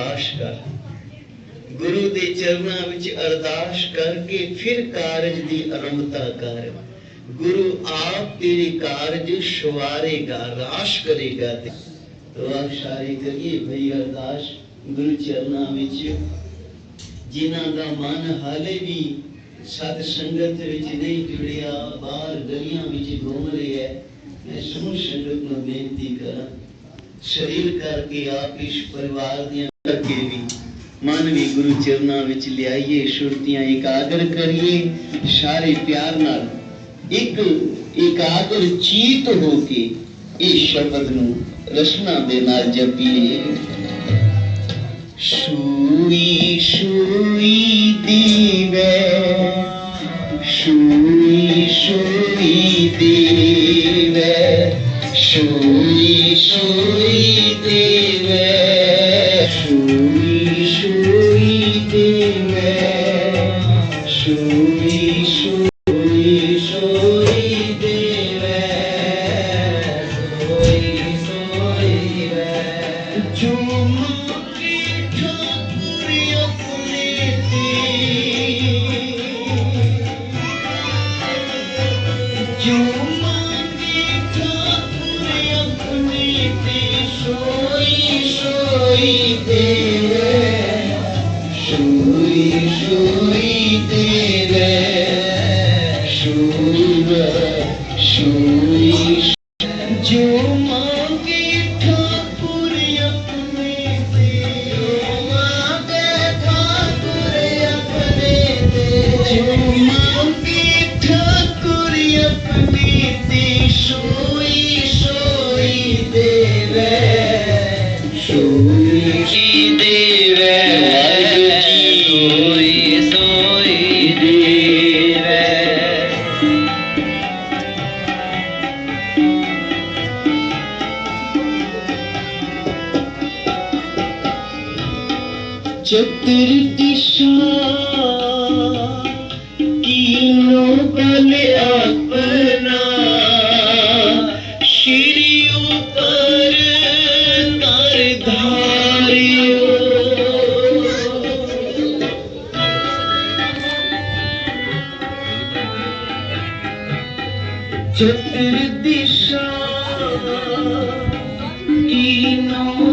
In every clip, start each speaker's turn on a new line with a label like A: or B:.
A: ਅਰਦਾਸ ਕਰ। ਗੁਰੂ ਦੇ ਚਰਨਾਂ ਵਿੱਚ ਅਰਦਾਸ ਕਰਕੇ ਫਿਰ ਕਾਰਜ ਦੀ ਆਰੰਭਤਾ ਕਰ। ਗੁਰੂ ਆਪ ਤੇਰੇ ਕਾਰਜ ਸ਼ਵਾਰੇਗਾ ਰਾਸ਼ ਕਰੇਗਾ ਤੇ। ਤੋ ਆਪ ਕਰੀਏ ਭਈ ਅਰਦਾਸ ਗੁਰੂ ਚਰਨਾਂ ਵਿੱਚ। ਜਿਨ੍ਹਾਂ ਦਾ ਮਨ ਹਾਲੇ ਵੀ ਸਤ ਸੰਗਤ ਵਿੱਚ ਨਹੀਂ ਜੁੜਿਆ, ਬਾਹਰ ਗਲੀਆਂ ਵਿੱਚ ਘੁੰਮ ਰਿਹਾ ਹੈ, ਮੈਂ ਸਮੂਹ ਸੰਗਤ ਨੂੰ ਬੇਨਤੀ ਕਰਾਂ, ਸਰੀਰ ਕਰਕੇ ਆਪ ਇਸ ਪਰਿਵਾਰ ਦੀਆਂ ਕਰਕੇ ਵੀ ਮਨ ਵੀ ਗੁਰੂ ਚਰਨਾਂ ਵਿੱਚ ਲਿਆਈਏ ਸੁਰਤੀਆਂ ਇਕਾਗਰ ਕਰੀਏ ਸਾਰੇ ਪਿਆਰ ਨਾਲ ਇੱਕ ਇਕਾਗਰ ਚੀਤ ਹੋ ਕੇ ਇਸ ਸ਼ਬਦ ਨੂੰ ਰਸਨਾ ਦੇ ਨਾਲ ਜਪੀਏ ਸੂਈ ਸੂਈ ਦੀਵੇ ਸੂਈ ਸੂਈ ਦੀਵੇ ਸੂਈ ਸੂਈ ਦੀਵੇ তুমি শুইতে শুই শুই শুইতে চুমুকে ঠকুরিয় ফুলেতে চুমু সুরিতে সুর সুরি জমা बल अपना। श्रीयों पर कर धारियो। चतुर दिशा तीनों बल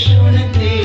A: Krishna Nati.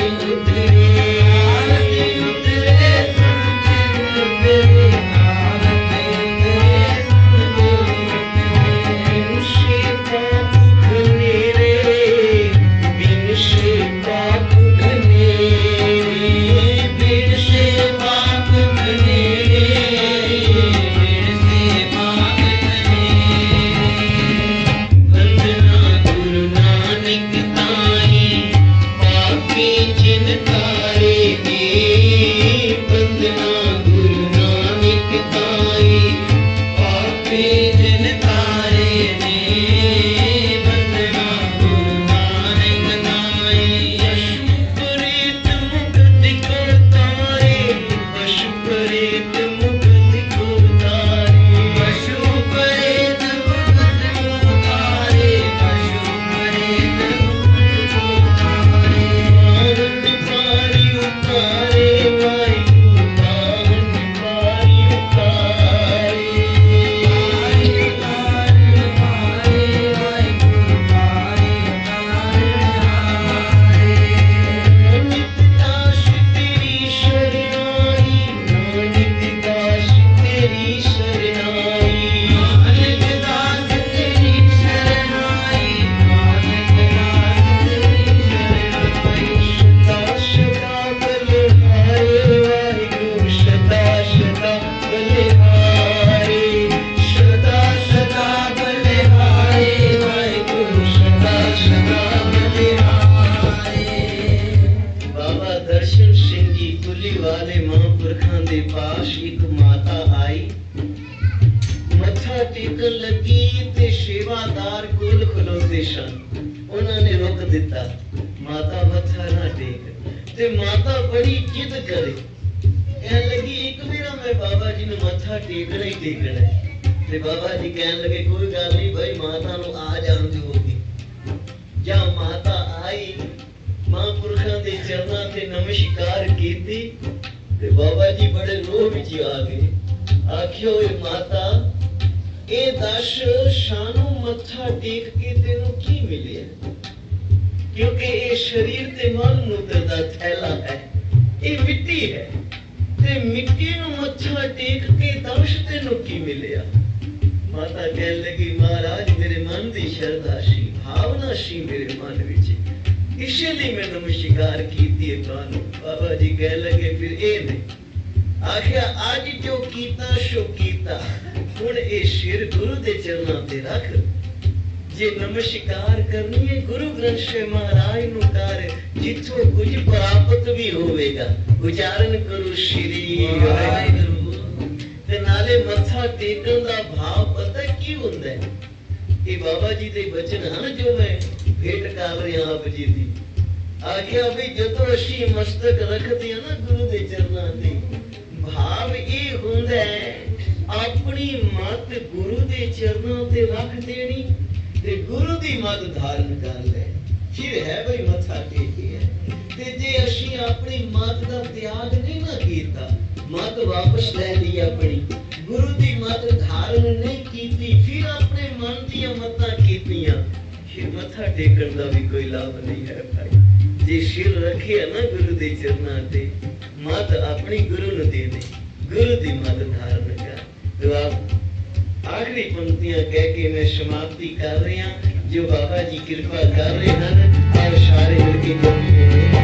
A: ਮੱਥਾ ਤੇ ਮਾਤਾ ਬੜੀ ਜਿੱਦ ਕਰੇ। ਕਹਿਣ ਲੱਗੀ, ਇੱਕ ਮੇਰਾ ਮੈਂ ਬਾਬਾ ਜੀ ਨੂੰ ਮੱਥਾ ਟੇਕਣਾ ਹੀ ਟੇਕਣਾ ਤੇ ਬਾਬਾ ਜੀ ਕਹਿਣ ਲੱਗੇ, ਕੋਈ ਗੱਲ ਨਹੀਂ ਭਾਈ, ਮਾਤਾ ਨੂੰ ਆ ਜਾਣ ਦਿਓਗੀ ਜਾਂ ਮਾਤਾ ਆਈ, ਮਹਾਂਪੁਰਖਾਂ ਦੇ ਚਰਨਾਂ ਤੇ ਨਮਸਕਾਰ ਕੀਤੀ ਤੇ ਬਾਬਾ ਜੀ ਬੜੇ ਰੋਹ ਵਿੱਚ ਆ ਗਏ। ਆਖਿਓ ਇਹ ਮਾਤਾ, ਇਹ ਦਸ਼, ਸ਼ਾਨੂੰ ਮੱਥਾ ਟੇਕ ਕੇ ਤੈਨੂੰ ਕੀ ਮਿਲਿਆ? ਕਿਉਂਕਿ ਇਹ ਸਰੀਰ ਤੇ ਮਨ ਮੂਤਰ ਦਾ ਥੈਲਾ ਹੈ। ਇਹ ਮਿੱਟੀ ਹੈ। ਤੇ ਮਿੱਟੀ ਨੂੰ ਮੱਥਾ ਟੇਕ ਕੇ ਦਸ਼ ਤੈਨੂੰ ਕੀ ਮਿਲਿਆ। ਮਾਤਾ ਕਹਿਣ ਲੱਗੀ, ਮਹਾਰਾਜ, ਮੇਰੇ ਮਨ ਦੀ ਸ਼ਰਧਾ ਸੀ, ਭਾਵਨਾ ਸੀ ਮੇਰੇ ਮਨ ਵਿੱਚ। ਇਸੇ ਲਈ ਮੈਨੂੰ ਸ਼ਿਕਾਰ ਕੀਤੀ ਹੈ ਤੁਹਾਨੂੰ ਬਾਬਾ ਜੀ ਕਹਿਣ ਲੱਗੇ, ਫਿਰ ਇਹ ਨਹੀਂ। ਆਖਿਆ, ਅੱਜ ਜੋ ਕੀਤਾ, ਸੋ ਕੀਤਾ। ਹੁਣ ਇਹ ਸਿਰ ਗੁਰੂ ਦੇ ਚਰਨਾਂ ਤੇ ਰੱਖ। ਜੇ ਨਮਸਕਾਰ ਕਰਨੀ ਹੈ ਗੁਰੂ ਗ੍ਰੰਥ ਸਾਹਿਬ ਮਹਾਰਾਜ ਨੂੰ ਕਰ ਜਿੱਥੋਂ ਕੁਝ ਪ੍ਰਾਪਤ ਵੀ ਹੋਵੇਗਾ। ਉਚਾਰਨ ਕਰੋ ਸ਼੍ਰੀ ਵਾਹਿਗੁਰੂ। ਤੇ ਨਾਲੇ ਮੱਥਾ ਟੇਕਣ ਦਾ ਭਾਵ ਪਤਾ ਕੀ ਹੁੰਦਾ ਹੈ? ਇਹ ਬਾਬਾ ਜੀ ਦੇ ਬਚਨ ਹਨ ਜੋ ਮੈਂ ਭੇਟ ਕਰ ਰਿਹਾ ਆਪ ਜੀ ਦੀ। ਆਖਿਆ ਵੀ ਜਦੋਂ ਅਸੀਂ ਮਸਤਕ ਰੱਖਦੇ ਹਾਂ ਨਾ ਗੁਰੂ ਦੇ ਚਰਨਾਂ ਤੇ, ਭਾਵ ਇਹ ਹੁੰਦਾ ਹੈ, ਆਪਣੀ ਮਤ ਗੁਰੂ ਦੇ ਚਰਨਾਂ ਤੇ ਰੱਖ ਦੇਣੀ ਤੇ ਗੁਰੂ ਦੀ ਮਤ ਧਾਰਨ ਕਰ ਲੈ। ਫਿਰ ਹੈ ਬਈ ਮੱਥਾ ਟੇਕਿਆ ਤੇ ਜੇ ਅਸੀਂ ਆਪਣੀ ਮਤ ਦਾ ਤਿਆਗ ਨਹੀਂ ਨਾ ਕੀਤਾ ਮਤ ਵਾਪਸ ਲੈ ਲਈ ਆਪਣੀ। ਗੁਰੂ ਦੀ ਮਤ ਧਾਰਨ ਨਹੀਂ ਕੀਤੀ, ਫਿਰ ਆਪਣੇ ਮਨ ਦੀਆਂ ਮਤਾਂ ਕੀਤੀਆਂ। ਫਿਰ ਮੱਥਾ ਟੇਕਣ ਦਾ ਵੀ ਕੋਈ ਲਾਭ ਨਹੀਂ ਹੈ ਭਾਈ। ਜੇ ਸਿਰ ਰੱਖਿਆ ਨਾ ਗੁਰੂ ਦੇ ਚਰਨਾਂ ਤੇ ਮਤ ਆਪਣੀ ਗੁਰੂ ਨੂੰ ਦੇ ਦੇ। ਗੁਰੂ ਦੀ ਮਤ ਧਾਰਨ ਕਰ। ਦੁਆ ਆਖਰੀ ਪੰਕਤੀਆਂ ਕਹਿ ਕੇ ਮੈਂ ਸਮਾਪਤੀ ਕਰ ਰਿਹਾ ਜੋ ਬਾਬਾ ਜੀ ਕਿਰਪਾ ਕਰ ਰਹੇ ਹਨ, ਆਓ ਸਾਰੇ ਮਿਲ ਕੇ ਜਪੀਏ